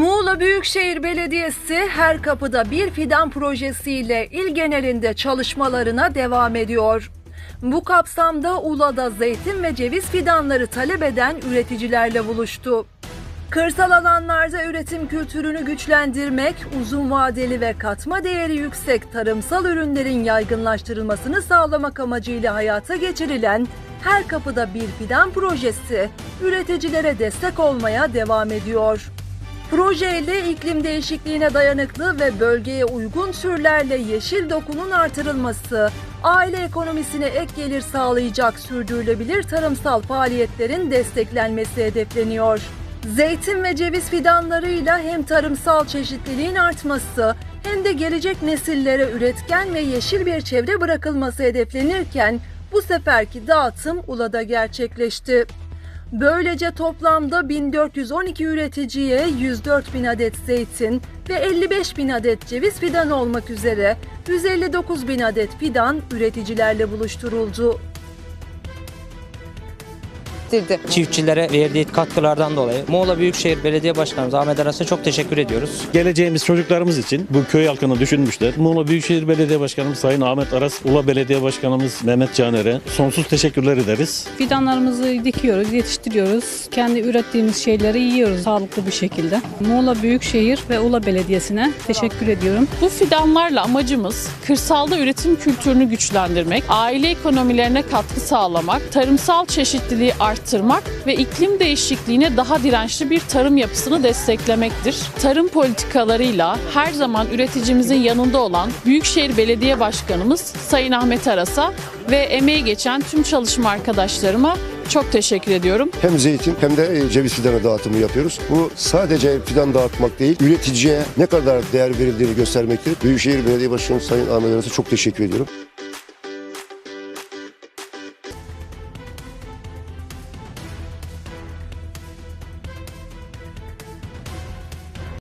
Muğla Büyükşehir Belediyesi her kapıda bir fidan projesiyle il genelinde çalışmalarına devam ediyor. Bu kapsamda Ula'da zeytin ve ceviz fidanları talep eden üreticilerle buluştu. Kırsal alanlarda üretim kültürünü güçlendirmek, uzun vadeli ve katma değeri yüksek tarımsal ürünlerin yaygınlaştırılmasını sağlamak amacıyla hayata geçirilen Her Kapıda Bir Fidan projesi üreticilere destek olmaya devam ediyor. Projeyle iklim değişikliğine dayanıklı ve bölgeye uygun türlerle yeşil dokunun artırılması, aile ekonomisine ek gelir sağlayacak sürdürülebilir tarımsal faaliyetlerin desteklenmesi hedefleniyor. Zeytin ve ceviz fidanlarıyla hem tarımsal çeşitliliğin artması hem de gelecek nesillere üretken ve yeşil bir çevre bırakılması hedeflenirken bu seferki dağıtım Ula'da gerçekleşti. Böylece toplamda 1412 üreticiye 104 bin adet zeytin ve 55 bin adet ceviz fidan olmak üzere 159 bin adet fidan üreticilerle buluşturuldu. Dirdi. çiftçilere verdiği katkılardan dolayı Muğla Büyükşehir Belediye Başkanımız Ahmet Aras'a çok teşekkür ediyoruz. Geleceğimiz çocuklarımız için bu köy halkını düşünmüşler. Muğla Büyükşehir Belediye Başkanımız Sayın Ahmet Aras, Ula Belediye Başkanımız Mehmet Caner'e sonsuz teşekkürler ederiz. Fidanlarımızı dikiyoruz, yetiştiriyoruz. Kendi ürettiğimiz şeyleri yiyoruz sağlıklı bir şekilde. Muğla Büyükşehir ve Ula Belediyesi'ne teşekkür ediyorum. Bu fidanlarla amacımız kırsalda üretim kültürünü güçlendirmek, aile ekonomilerine katkı sağlamak, tarımsal çeşitliliği arttırmak ve iklim değişikliğine daha dirençli bir tarım yapısını desteklemektir. Tarım politikalarıyla her zaman üreticimizin yanında olan Büyükşehir Belediye Başkanımız Sayın Ahmet Aras'a ve emeği geçen tüm çalışma arkadaşlarıma çok teşekkür ediyorum. Hem zeytin hem de e, ceviz fidanı dağıtımı yapıyoruz. Bu sadece fidan dağıtmak değil, üreticiye ne kadar değer verildiğini göstermektir. Büyükşehir Belediye Başkanı Sayın Ahmet Aras'a çok teşekkür ediyorum.